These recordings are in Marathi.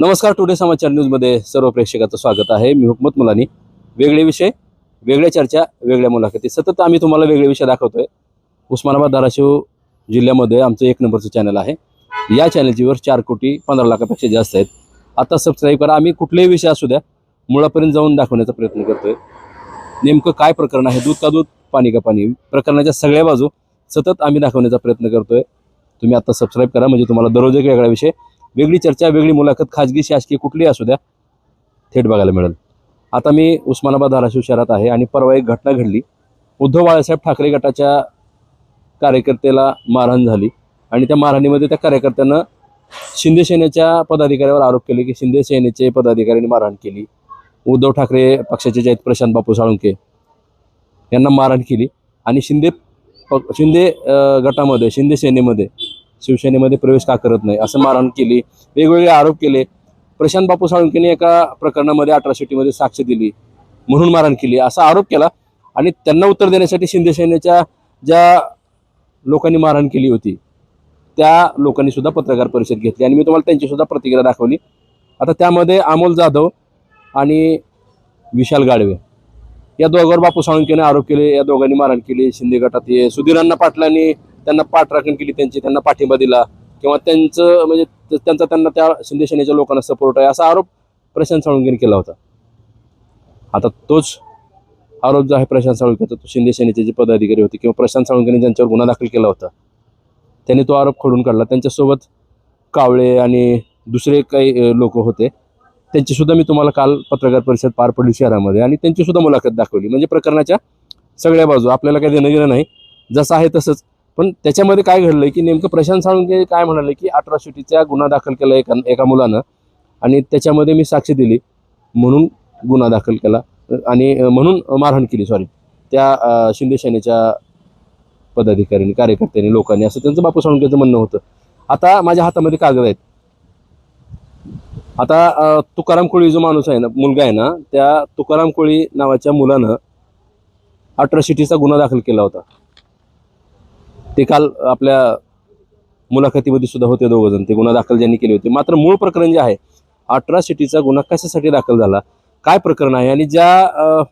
नमस्कार टुडे समाचार न्यूजमध्ये सर्व प्रेक्षकाचं स्वागत आहे. मी हुकमत मुलानी. वेगळे विषय वेगळ्या चर्चा वेगळ्या मुलाखती. सतत आम्ही तुम्हाला वेगळे विषय दाखवतोय. उस्मानाबाद धाराशिव जिल्ह्यामध्ये आमचं एक नंबरचं चॅनल आहे. या चॅनलची वर चार कोटी पंधरा लाखापेक्षा जास्त आहेत. आता सबस्क्राईब करा. आम्ही कुठलेही विषय असू द्या मुळापर्यंत जाऊन दाखवण्याचा प्रयत्न करतोय. नेमकं काय प्रकरण आहे? दूध का दूध पाणी का पाणी? प्रकरणाच्या सगळ्या बाजू सतत आम्ही दाखवण्याचा प्रयत्न करतोय. तुम्ही आता सबस्क्राईब करा. म्हणजे तुम्हाला दररोज एक वेगळा विषय. वेगळी चर्चा वेगळी मुलाखत खाजगी शासकीय कुठलीही असू द्या थेट बघायला मिळेल. आता मी उस्मानाबाद धाराशिव शहरात आहे आणि परवा एक घटना घडली. उद्धव बाळासाहेब ठाकरे गटाच्या कार्यकर्त्याला मारहाण झाली आणि त्या मारहाणीमध्ये त्या कार्यकर्त्यानं शिंदे सेनेच्या पदाधिकाऱ्यावर आरोप केले की शिंदे सेनेचे पदाधिकाऱ्यांनी मारहाण केली. उद्धव ठाकरे पक्षाचे जे आहेत प्रशांत बापू साळुंके यांना मारहाण केली. आणि शिंदे प- शिंदे गटामध्ये शिंदे सेनेमध्ये शिवसेनेमध्ये प्रवेश का करत नाही असं मारहाण केली वेगवेगळे आरोप केले. प्रशांत बापू साळुंकेने एका प्रकरणामध्ये अठराशे टीमध्ये साक्ष दिली म्हणून मारहाण केली असा आरोप केला. आणि त्यांना उत्तर देण्यासाठी शिंदे सेनेच्या ज्या लोकांनी मारहाण केली होती त्या लोकांनी सुद्धा पत्रकार परिषद घेतली. आणि मी तुम्हाला त्यांची सुद्धा प्रतिक्रिया दाखवली. आता त्यामध्ये अमोल जाधव आणि विशाल गाडवे. या दोघांवर बापू साळुंकेने आरोप केले या दोघांनी मारहाण केली. शिंदे गटात हे सुधीरांना पाटलांनी त्यांना पाठराखण केली त्यांची त्यांना पाठिंबा दिला किंवा त्यांचं म्हणजे त्यांचा त्यांना त्या शिंदे सेनेच्या लोकांना सपोर्ट आहे असा आरोप प्रशांत साळुंकेने केला होता. आता तोच आरोप जो आहे प्रशांत साळुंकेचा तो शिंदे सेनेचे जे पदाधिकारी होते किंवा प्रशांत साळुंकेने ज्यांच्यावर गुन्हा दाखल केला होता त्यांनी तो आरोप खोडून काढला. त्यांच्यासोबत कावळे आणि दुसरे काही लोक होते. त्यांचीसुद्धा मी तुम्हाला काल पत्रकार परिषद पार पडली शहरामध्ये आणि त्यांचीसुद्धा मुलाखत दाखवली. म्हणजे प्रकरणाच्या सगळ्या बाजू आपल्याला काही देणं गेलं नाही. जसं आहे तसंच. पण त्याच्यामध्ये काय घडलंय की नेमकं प्रशांत साळुंके काय म्हणाले की अट्रॉसिटीचा गुन्हा दाखल केला एका एका मुलानं आणि त्याच्यामध्ये मी साक्ष दिली म्हणून गुन्हा दाखल केला आणि म्हणून मारहाण केली सॉरी त्या शिंदे सेनेच्या पदाधिकाऱ्यांनी कार्यकर्त्यांनी लोकांनी असं त्यांचं बापू साळुंकेचं म्हणणं होतं. आता माझ्या हातामध्ये कागद आहेत. आता तुकाराम कोळी जो माणूस आहे ना मुलगा आहे ना त्या तुकाराम कोळी नावाच्या मुलानं अट्रॉसिटीचा गुन्हा दाखल केला होता. ते काल आपल्या मुलाखतीमध्ये सुद्धा होते दोघ जण ते गुन्हा दाखल ज्यांनी केले होते. मात्र मूळ प्रकरण जे आहे अट्रॉसिटीचा गुन्हा कशासाठी दाखल झाला काय प्रकरण आहे आणि ज्या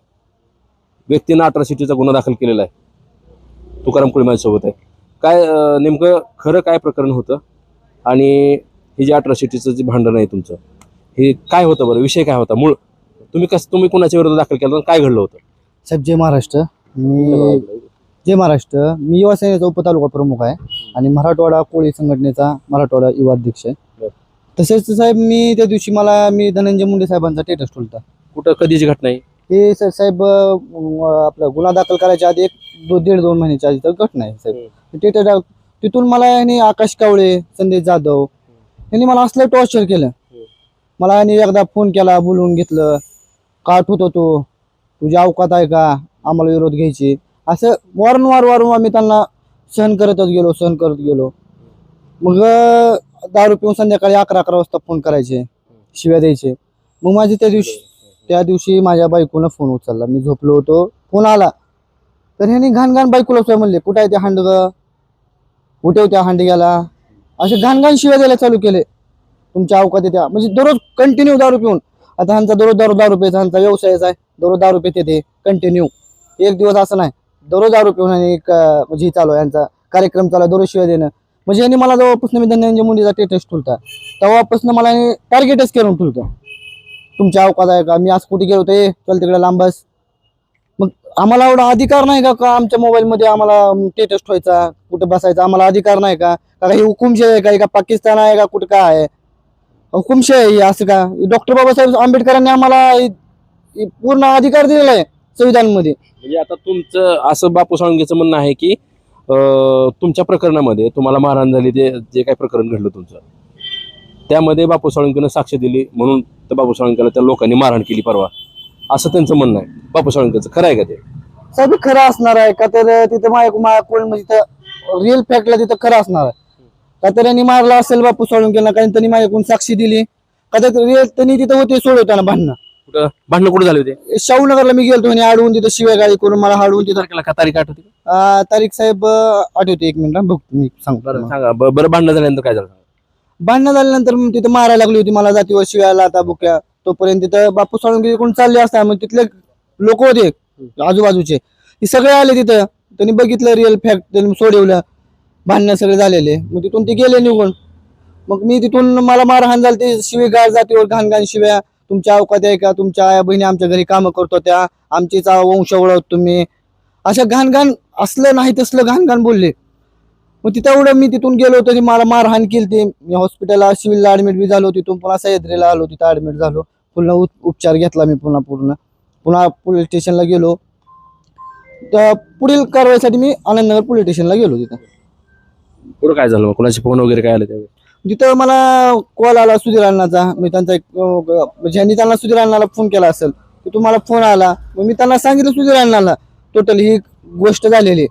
व्यक्तीनं अट्रॉसिटीचा गुन्हा दाखल केलेला आहे तुकाराम कोळी माझ्यासोबत आहे काय नेमकं खरं काय प्रकरण होतं आणि हे जे अट्रॉसिटीचं जे भांडण आहे तुमचं हे काय होतं बरं? विषय काय होता? मूळ तुम्ही कसं तुम्ही कोणाच्या विरोधात दाखल केलं आणि काय घडलं होतं? साहेब जय महाराष्ट्र. मी जय महाराष्ट्र. मी युवा सेनेचा उपतालुका प्रमुख आहे आणि मराठवाडा कोळी संघटनेचा मराठवाडा युवा अध्यक्ष आहे. तसेच साहेब मी त्या दिवशी मला मी धनंजय मुंडे साहेबांचा स्टेटस ठेवता कुठं? कधीची घटना आहे? हे सा- साहेब अं, आपला गुन्हा दाखल करायच्या आधी एक दो दीड दोन महिन्याच्या आधी तर घटना आहे साहेब. स्टेटस तिथून मला यांनी आकाश कावळे संदेश जाधव यांनी मला असलं टॉर्चर केलं. मला यांनी एकदा फोन केला बोलवून घेतलं. का होतो तो? तुझी अवकात आहे का? आम्हाला विरोध घ्यायची. असं वारंवार वारंवार मी त्यांना सहन करतच गेलो सहन करत गेलो. मग दारू पिऊन संध्याकाळी अकरा अकरा वाजता फोन करायचे शिव्या द्यायचे. मग माझी त्या दिवशी त्या दिवशी माझ्या बायकोनं फोन उचलला. मी झोपलो होतो फोन आला. तर ह्यानी घाण घाण बायकोला सोय म्हणले कुठं आहे त्या हांडग? कुठे त्या हांडग्याला? असे घाण घाण शिव्या द्यायला चालू केले. तुमच्या अवकात त्या म्हणजे दररोज कंटिन्यू दारू पिऊन. आता ह्यांचा दररोज दारू दारू प्यायचा ह्यांचा व्यवसायच आहे. दररोज दारू पिते ते कंटिन्यू एक दिवस असं नाही. दररोज आरोपी पिऊन आणि एक अं, म्हणजे हे चालू आहे. यांचा कार्यक्रम चालू आहे दररोज शिवाय देणं. म्हणजे यांनी मला जेव्हापासून मी धनंजय मुंडेचा टेस्ट ठुलता. तेव्हापासून मला टार्गेटच करून ठुलतं. तुमच्या अवकात आहे का? मी आज कुठे गेलो ते चल तिकडे लांबस मग आम्हाला एवढा अधिकार नाही का का आमच्या मोबाईलमध्ये आम्हाला टेटस ठेवायचा? कुठे बसायचा? आम्हाला अधिकार नाही का? का ही हुकुमशाही आहे का? हे का पाकिस्तान आहे का? कुठं काय आहे? हुकुमशाही आहे ही असं का? डॉक्टर बाबासाहेब आंबेडकरांनी आम्हाला पूर्ण अधिकार दिलेला आहे. संविधानमध्ये. म्हणजे आता तुमचं असं बापू साळुंकेचं म्हणणं आहे की अं, तुमच्या प्रकरणामध्ये तुम्हाला मारहाण झाली ते जे काही प्रकरण घडलं तुमचं. त्यामध्ये बापू साळुंकेनं साक्ष दिली म्हणून त्या बापू साळुंकेला त्या लोकांनी मारहाण केली परवा. असं त्यांचं म्हणणं आहे. बापू साळुंकेचं खरं आहे का ते? साहेब हे खरं असणार आहे का तर तिथं माझ्या माझ्या कोण म्हणजे तिथं रिअल फॅक्टला तिथं खरं असणार आहे. का तर यांनी मारला असेल बापू सोडून केला कारण त्यांनी माझ्याकडून साक्षी दिली? का तर रिअल त्यांनी तिथं होते सोडवताना भांडणं? कुठं भांडणं कुठे झाले होते? शाहूनगरला मी गेलो आणि अडवून तिथं शिवाय गाडी करून मला हाडवून तिथं तारखेला का तारीख आठवते का? अं, तारीख साहेब अं, आठवते. एक मिनिट बघतो मी सांगतो बरं तुम्हाला. सांगा. ब- बरं भांडणं झाल्यानंतर काय झालं? भांडणं झाल्यानंतर मग तिथं मारायला लागली होती मला जातीवर शिवायला आता बुक्या तोपर्यंत तिथं बापू साळुंके कोण चालले असता मग तिथले लोक होते आजूबाजूचे. ते सगळे आले तिथं. त्यांनी बघितलं रिअल फॅक्ट त्यांनी सोडवलं. भांडणं सगळे झालेले. मग तिथून ते गेले निघून. मग मी तिथून मला मारहाण झाली ते शिवी गाळ जातीवर घाण घाण शिव्या. तुमच्या अवकात आहे का? तुमच्या आया बहिणी आमच्या घरी कामं करतो त्या आमचीच वंश ओळख तुम्ही. अशा घाण घाण असलं नाही तसलं घाण घाण बोलले. मग तिथं एवढं मी तिथून गेलो होतो मला मारहाण केली ते मी हॉस्पिटलला सिव्हिलला ऍडमिट बी झालो तिथून पुन्हा सह्याद्रीला आलो तिथं ऍडमिट झालो. पुन्हा उपचार घेतला मी पुन्हा पूर्ण. पुन्हा पोलीस स्टेशनला गेलो. तर पुढील कारवाईसाठी मी आनंदनगर पोलीस स्टेशनला गेलो तिथं. पुढं काय झालं मग? कोणाचे फोन वगैरे काय आले त्यावेळी तिथं मला कॉल आला सुधीर अण्णाचा मी त्यांचा एक म्हणजे ज्यांनी त्यांना सुधीर अण्णाला फोन केला असेल तिथून मला फोन आला. मग मी त्यांना सांगितलं सुधीर अण्णाला टोटल ही गोष्ट झालेली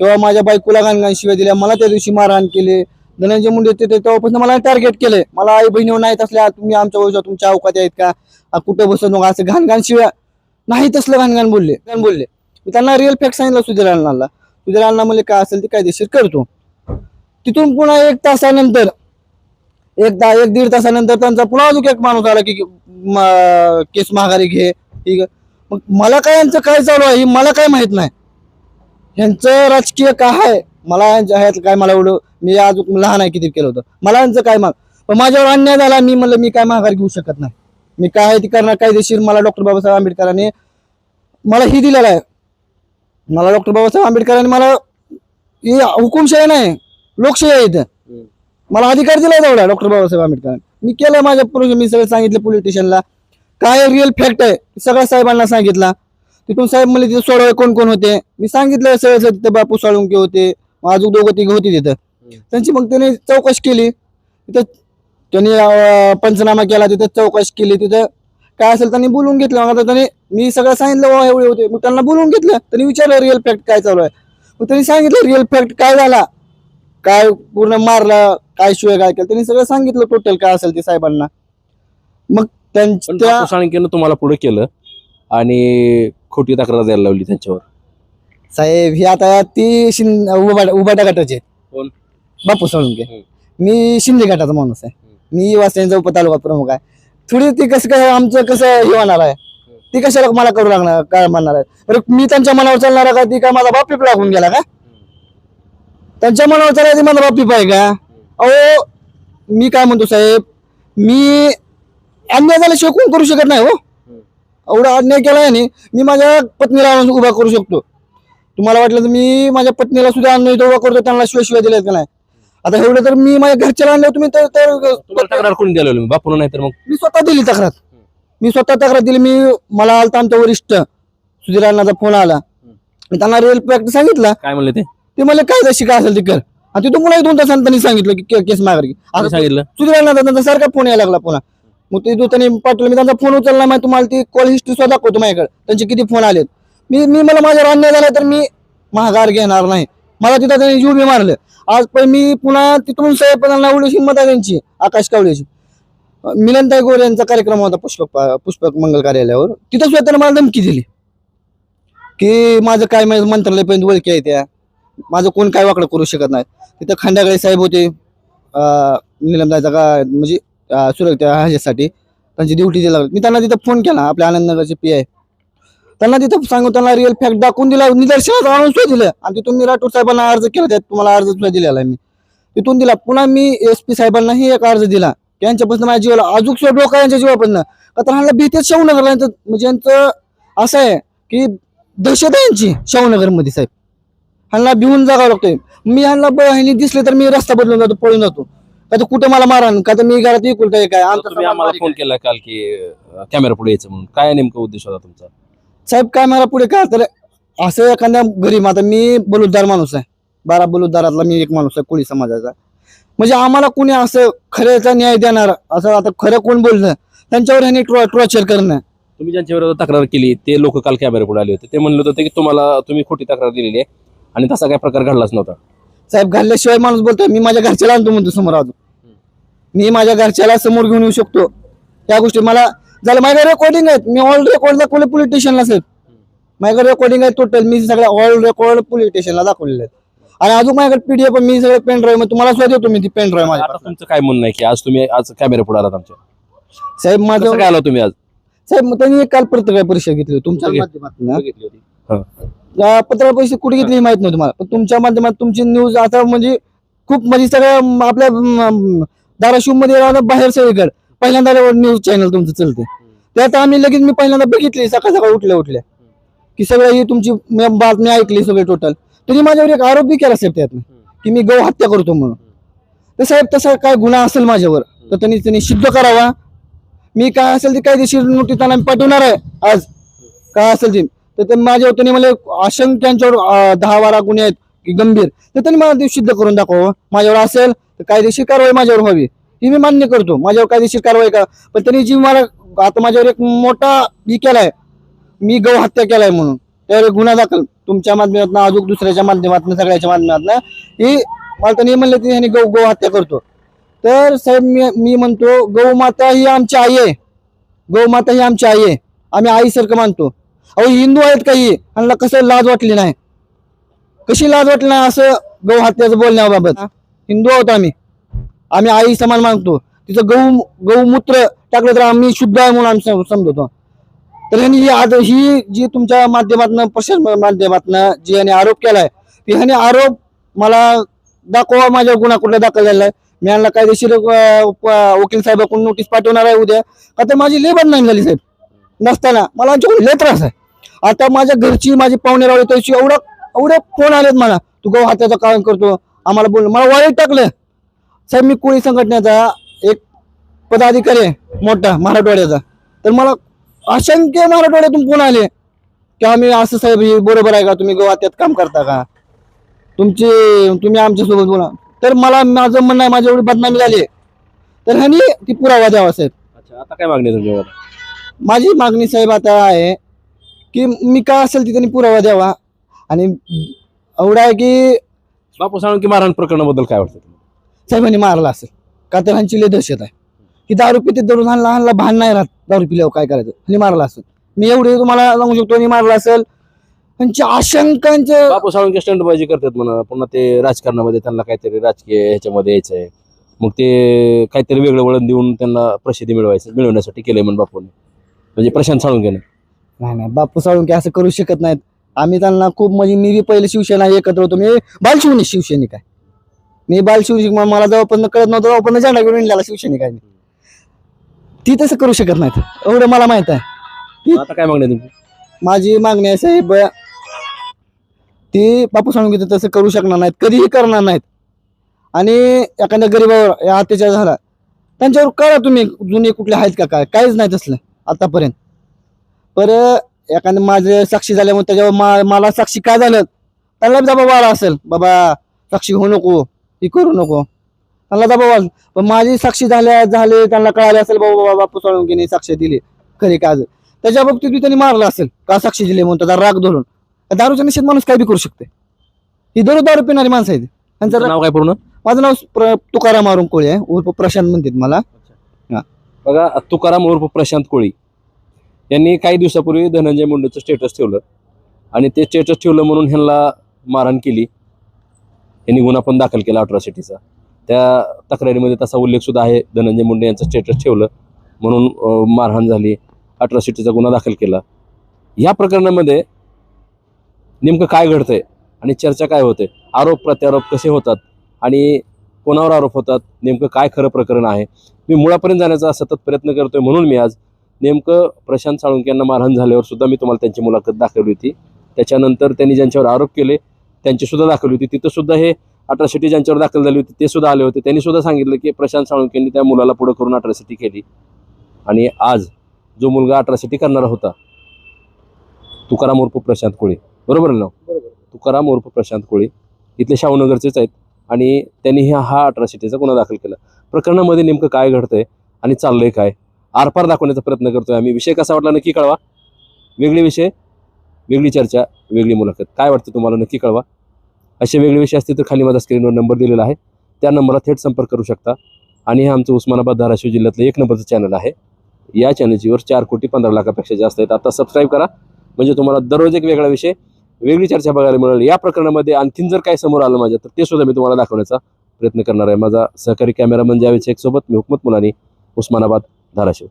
किंवा माझ्या बायकोला घाणघाण शिवाय दिल्या मला त्या दिवशी मारहाण केले. धनंजय मुंडे तिथे तेव्हापासून मला टार्गेट केले मला आई बहिणी नाहीत असल्या तुम्ही आमच्या वयच्या तुमच्या अवकात आहेत का? कुठं बसत नका? असं घाणघाण शिवाय. नाही तसलं घाणघाण बोलले. घाण बोलले. मी त्यांना रिअल फॅक्ट सांगितलं सुधीर अण्णाला. सुधीर अण्णा म्हणजे काय असेल ते कायदेशीर करतो तिथून पुन्हा एक तासानंतर एक दहा एक दीड तासानंतर त्यांचा पुन्हा अजून एक माणूस आला की केस माघारी घे. ठीक आहे. मग मला काय यांचं काय चालू आहे हे मला काय माहीत नाही. यांचं राजकीय काय आहे? मला यांच्या ह्यात काय मला एवढं मी अजून लहान आहे किती केलं होतं. मला यांचं काय माग पण माझ्यावर अन्याय झाला मी म्हणलं मी काय माघार घेऊ शकत नाही. मी काय आहे ती करणार कायदेशीर मला डॉक्टर बाबासाहेब आंबेडकरांनी मला ही दिलेला आहे. मला डॉक्टर बाबासाहेब आंबेडकरांनी मला ही हुकुमशाही नाही लोकशाही आहे इथं. मला अधिकार दिला तेवढा डॉक्टर बाबासाहेब आंबेडकर. मी केलं माझ्या पूर्वी मी सगळं सांगितलं पोलीस स्टेशनला काय रिअल फॅक्ट आहे सगळ्या साहेबांना सांगितला. तिथून साहेब म्हणले तिथे सोडवाय कोण कोण होते? मी सांगितलं सगळं सगळं तिथं बापू साळुंके होते अजून दोघं तिघं होती तिथं. त्यांची मग त्याने चौकशी केली. तिथं त्यांनी पंचनामा केला तिथं चौकशी केली तिथं काय असेल त्यांनी बोलून घेतलं. मग आता त्यांनी मी सगळं सांगितलं बाबा एवढे होते. मग त्यांना बोलून घेतलं. त्यांनी विचारलं रिअल फॅक्ट काय चालू आहे? मग त्यांनी सांगितलं रिअल फॅक्ट काय झाला? काय पूर्ण मारलं काय शिवाय काय केलं त्यांनी सगळं सांगितलं टोटल काय असेल ते साहेबांना. मग पण त्यांच्या साळुंकेनं तुम्हाला पुढे केलं आणि खोटी तक्रार द्यायला लावली त्यांच्यावर. साहेब ही आता ती शिंद उभाटा उभाटा गटाचे आहेत. कोण? बापू साळुंके. हम्म. मी शिंदे गटाचा माणूस आहे. मी वासनांचा उपतालुका प्रमुख आहे. थोडी ती कसं काय आमचं कसं हे होणार आहे? ती कशाला मला करू लागणार काय म्हणणार आहे? बरं मी त्यांच्या मनावर चालणार आहे का? ती काय माझा बाप लागून गेला का? त्यांच्या मनावर चालायची माझा बाप आहे का? अहो मी काय म्हणतो साहेब मी अन्याय झाल्याशिवाय कोण करू शकत नाही हो. एवढा अन्याय केला आहे मी माझ्या पत्नीला आणून उभा करू शकतो. तुम्हाला वाटलं तर मी माझ्या पत्नीला सुद्धा इथं उभा करतो त्यांना शिवाय शिवाय दिल्यात का नाही? आता एवढं तर मी माझ्या घरच्याला आणलं तुम्ही तर तक्रार कोणी लावली बापून नाही तर मग मी स्वतः दिली तक्रार. मी स्वतः तक्रार दिली. मी मला आलता आमचा वरिष्ठ सुधीर अण्णाचा फोन आला. मी त्यांना रिअल फॅक्ट सांगितलं. काय म्हणले ते? ते मला काय जशी काय असेल ते कर. आणि तिथून पुन्हा एक दोन तासांनी त्यांनी सांगितलं की के- केस माघार. घे आता सांगितलं? सुधीर त्यांचा सारखा फोन यायला लागला पुन्हा. मग ते त्यांनी पाठवलं मी त्यांचा फोन उचलला नाही तुम्हाला ती कॉल हिस्ट्री सुद्धा दाखवतो माझ्याकडे. त्यांचे किती फोन आलेत. मी मी मला माझ्यावर अन्याय झाला तर मी महागार घेणार नाही. मला तिथं त्यांनी जीव बी मारलं. आज पण मी पुन्हा तिथून साहेब एवढी हिंमत आहे त्यांची आकाश कावळेची. मिलनताई गोरे यांचा कार्यक्रम होता पुष्पक पुष्पक मंगल कार्यालयावर. तिथं सुद्धा त्याने मला धमकी दिली. की माझं काय माझं मंत्रालयपर्यंत ओळखी आहे त्या. माझं कोण काय वाकडं करू शकत नाही. तिथं खंडागळे साहेब होते अं, का म्हणजे सुरक्षा ह्याच्यासाठी त्यांची ड्युटी दिला. मी त्यांना तिथं फोन केला आपल्या आनंदनगरचे पी आय त्यांना तिथं सांगून त्यांना रिअल फॅक्ट दाखवून दिला निदर्शनात आणून सुद्धा दिलं. आणि तिथून मी राठोड साहेबांना अर्ज केला त्यात तुम्हाला अर्ज सुद्धा दिलेला आहे मी. तिथून दिला पुन्हा मी एस पी साहेबांनाही एक अर्ज दिला. त्यांच्यापासून माझ्या जीवाला अजून सुद्धा डोका यांच्या जीवापासून. का तर ह्यांना भीतीच शाहूनगरला यांचं म्हणजे यांचं असं आहे की दहशत आहे यांची शाहूनगरमध्ये साहेब. ह्यांना भिवून जागावं लागतोय. मी ह्यांना ह्यांनी दिसले तर मी रस्ता बदलून जातो पळून जातो. का तर कुठं मला मारण का तर मी घरात इकुलता काय आमचा तुम्ही समाज आम्हाला फोन. केला काल की कॅमेरा पुढे यायचं म्हणून. काय नेमकं उद्देश होता तुमचा? साहेब काय मला पुढे काय तर असं एखाद्या गरीब आता मी बलुतदार माणूस आहे. बारा बलुतदारातला मी एक माणूस आहे कोळी समाजाचा. म्हणजे आम्हाला कुणी असं खऱ्याचा न्याय देणार असं आता खरं कोण बोललं? त्यांच्यावर ह्यांनी ट्रॉचर करणं. तुम्ही ज्यांच्या विरोधात तक्रार केली ते लोक काल कॅमेरा पुढे आले होते. ते म्हणले होते की तुम्हाला तुम्ही खोटी तक्रार दिलेली आहे. आणि तसा काही प्रकार घडलाच नव्हता. साहेब घालल्याशिवाय माणूस बोलतोय मी माझ्या घरच्याला आणतो म्हणतो समोर अजून. मी माझ्या घरच्याला समोर घेऊन येऊ शकतो. त्या गोष्टी मला झालं माझ्याकडे रेकॉर्डिंग आहेत. मी ऑल रेकॉर्ड दाखवले पोलीस स्टेशनला साहेब. माझ्याकडे रेकॉर्डिंग आहे टोटल मी सगळ्या ऑल रेकॉर्ड पोलीस स्टेशनला दाखवलेले आहेत. आणि अजून माझ्याकडे पीडीएफ मी सगळं पेन ड्राईव्ह मग तुम्हाला सुद्धा देतो मी ती पेन ड्राईव्ह माझ्या आता तुमचं काय म्हणणं आहे की आज तुम्ही आज कॅमेरा पुढे आलात आमच्या? साहेब कसं माझं काय आला तुम्ही आज? साहेब मग त्यांनी एक काल पत्रकार परिषद घेतली होती? तुमच्या माध्यमातून बघितली होती. पत्र परिषद कुठे घेतली माहीत नाही मला. पण तुमच्या माध्यमात तुमची न्यूज आता म्हणजे खूप म्हणजे सगळ्या आपल्या धाराशिवमध्ये राहणं बाहेर सगळीकडे. पहिल्यांदा न्यूज चॅनल तुमचं चलते त्यात आम्ही लगेच मी पहिल्यांदा बघितली सकाळ सकाळ उठल्या उठल्या. की सगळं ही तुमची बातमी ऐकली सगळी टोटल तरी माझ्यावर एक आरोप बी केला साहेब त्यातनं की मी गौ हत्या करतो म्हणून. तर साहेब तसा काय गुन्हा असेल माझ्यावर तर त्यांनी त्यांनी सिद्ध करावा. मी काय असेल ते कायदेशीर नोटीस त्यांना पाठवणार आहे आज. काय असेल ते? तर ते माझ्यावर त्यांनी मला आशंक्यांच्यावर दहा बारा गुन्हे आहेत की गंभीर. तर त्यांनी मला ते सिद्ध करून दाखवावं. माझ्यावर असेल तर कायदेशीर कारवाई माझ्यावर व्हावी. ही मी मान्य करतो. माझ्यावर कायदेशीर कारवाई का पण त्यांनी जी मला आता माझ्यावर एक मोठा ही केलाय. मी गौ हत्या केलाय म्हणून. त्यावर एक गुन्हा दाखल. तुमच्या माध्यमातून अजून दुसऱ्याच्या माध्यमातून सगळ्याच्या माध्यमातून. ही मला त्यांनी म्हणलं की ह्याने गौ गौ हत्या करतो. तर साहेब मी मी म्हणतो गौ माता ही आमची आई आहे. गौ माता ही आमची आई आहे. आम्ही आईसारखं मानतो. अहो हिंदू आहेत काही ह्यांना कसं लाज वाटली नाही? कशी लाज वाटली नाही असं गौ हत्याचं बोलण्याबाबत हिंदू आहोत आम्ही. आम्ही आई समान मानतो. तिचं गहू गौमूत्र टाकलं तर आम्ही शुद्ध आहे म्हणून आम्ही सम- समजतो तर ह्यांनी ही आज ही जी तुमच्या माध्यमातून प्रशासन माध्यमातून जी ह्याने आरोप केलाय ती ह्याने आरोप मला दाखवा माझ्या गुन्हा कुठला दाखल झालेला आहे. मी यांना कायदेशीर वकील साहेबाकडून नोटीस पाठवणार आहे उद्या. का तर माझी लय बदनामी झाली साहेब. नसताना मला आमच्याकडे लय त्रास आहे. आता माझ्या घरची माझी पाहुणे रावळे त्याची एवढं एवढे फोन आलेत मला. तू गौ हाताचं काम करतो आम्हाला बोल. मला वाईट टाकलं. साहेब मी कोळी संघटनेचा एक पदाधिकारी आहे मोठा मराठवाड्याचा. तर मला असंख्य मराठवाड्यातून फोन आले की आम्ही असं साहेब हे बरोबर आहे का? तुम्ही गौ हात्यात काम करता का? तुमची तुम्ही आमच्यासोबत बोला. तर मला माझं म्हणणं आहे माझी एवढी बदनामी झाली आहे. तर ह्यानी ती पुरावा द्यावा साहेब. अच्छा आता काय मागणी तुमच्यावर? माझी मागणी साहेब आता आहे की मी काय असेल ती त्यांनी पुरावा द्यावा? आणि एवढा आहे की बापू साळुंकी मारहाण प्रकरणाबद्दल काय वाटतं तुम्हाला? साहेबांनी मारला असेल. का तर ह्यांची लय दहशत आहे. की दारू पिते धरून ह्यांना ह्यांना भान नाही राहत दारू पिल्यावर काय करायचं? ह्यांनी मारला असेल. मी एवढे तुम्हाला सांगू शकतो ह्यांनी मारला असेल. त्यांच्या आशंकांचे बापू साळुंके स्टंटबाजी करतात म्हणा. पुन्हा ते राजकारणामध्ये त्यांना काहीतरी राजकीय ह्याच्यामध्ये यायचंय. मग ते काहीतरी वेगळं वळण देऊन त्यांना प्रसिद्धी मिळवायचं मिळवण्यासाठी केलंय म्हणून बापूने. म्हणजे प्रशांत साळुंकेने नाही नाही बापू साळुंके असं करू शकत नाहीत. आम्ही त्यांना खूप म्हणजे मी बी पहिले शिवसेना एकत्र होतो. मी बालशिवनी शिवसैनिक आहे. मी बालशिवसैनिक मला जेव्हापर्यंत कळत नव्हतं तेव्हापर्यंत झेंडा घेऊन निघाला शिवसैनिक आहे मी. ती तसं करू शकत नाहीत. एवढं मला माहीत आहे. आता काय मागणी आहे तुमची? माझी मागणी आहे साहेब ती बापू साळुंके तसं करू शकणार नाहीत. कधीही करणार नाहीत. आणि एखाद्या गरीबावर या अत्याचार झाला त्यांच्यावर करा तुम्ही जुने कुठले आहेत का काय? काहीच नाही तसलं. आतापर्यंत. पर एखादं माझे साक्षी झाल्यामुळे त्याच्यावर मा मला साक्षी काय झालं? त्यांना बी दबाव आला असेल. बाबा साक्षी होऊ नको ही करू नको. त्यांना दबाव आला. पण माझी साक्षी झाल्या झाले त्यांना कळाले असेल बाबा बाबा बापू साळुंकेने साक्षी दिली. खरी काय त्याच्या बाबतीत बी त्यांनी मारलं असेल. का साक्षी दिली म्हणून? त्याचा राग धरून. दारूच्या निषेध माणूस काय बी करू शकते? ही दररोज दारू पिणारी माणसं आहेत. त्यांचं नाव काय पूर्ण? माझं नाव तुकाराम अरुण कोळी आहे. उर्फ प्रशांत म्हणतात मला. बघा तुकाराम उर्फ प्रशांत कोळी यांनी काही दिवसापूर्वी धनंजय मुंडेचं स्टेटस ठेवलं. आणि ते स्टेटस ठेवलं म्हणून ह्यांना मारहाण केली. यांनी गुन्हा पण दाखल केला अट्रॉसिटीचा त्या तक्रारीमध्ये तसा उल्लेखसुद्धा आहे. धनंजय मुंडे यांचं स्टेटस ठेवलं म्हणून मारहाण झाली. अट्रॉसिटीचा गुन्हा दाखल केला. ह्या प्रकरणामध्ये नेमकं काय घडतंय आणि चर्चा काय होते? आरोप प्रत्यारोप कसे होतात? आणि कोणावर आरोप होतात? नेमकं काय खरं प्रकरण आहे? मी मुळापर्यंत जाण्याचा सतत प्रयत्न करतोय म्हणून मी आज नेमकं प्रशांत साळुंके यांना मारहाण झाल्यावर सुद्धा मी तुम्हाला त्यांची मुलाखत दाखवली होती. त्याच्यानंतर त्यांनी ज्यांच्यावर आरोप केले त्यांची सुद्धा दाखवली होती. तिथं सुद्धा हे अट्रॉसिटी ज्यांच्यावर दाखल झाली होती ते सुद्धा आले होते. त्यांनी सुद्धा सांगितलं की प्रशांत साळुंकेंनी त्या मुलाला पुढं करून अट्रॉसिटी केली. आणि आज जो मुलगा अट्रॉसिटी करणारा होता तुकाराम उर्फ प्रशांत कोळी. बरोबर ना? तुकाराम उर्फ प्रशांत कोळी. इथले शाहूनगरचेच आहेत. आणि त्यांनी हा हा अट्रॉसिटीचा गुन्हा दाखल केला. प्रकरणामध्ये नेमकं काय घडतंय आणि चाललंय काय? आरपार दाखवण्याचा प्रयत्न करतोय आम्ही. विषय कसा वाटला नक्की कळवा. वेगळे विषय वेगळी चर्चा वेगळी मुलाखत. काय वाटतं तुम्हाला नक्की कळवा. असे वेगळे विषय असतील तर खाली माझा स्क्रीनवर नंबर दिलेला आहे. त्या नंबरला थेट संपर्क करू शकता. आणि हे आमचं उस्मानाबाद धाराशिव जिल्ह्यातलं एक नंबरचं चॅनल आहे. या चॅनलचीवर चार कोटी पंधरा लाखापेक्षा जास्त आहेत. आता सबस्क्राईब करा. म्हणजे तुम्हाला दररोज एक वेगळा विषय वेगळी चर्चा बघायला मिळेल. या प्रकरणामध्ये आणखीन जर काय समोर आलं माझ्या तर ते सुद्धा मी तुम्हाला दाखवण्याचा प्रयत्न करणार आहे. माझा सहकारी कॅमेरामन जावेद शेख सोबत मी हुकमत मुलानी उस्मानाबाद धाराशिव.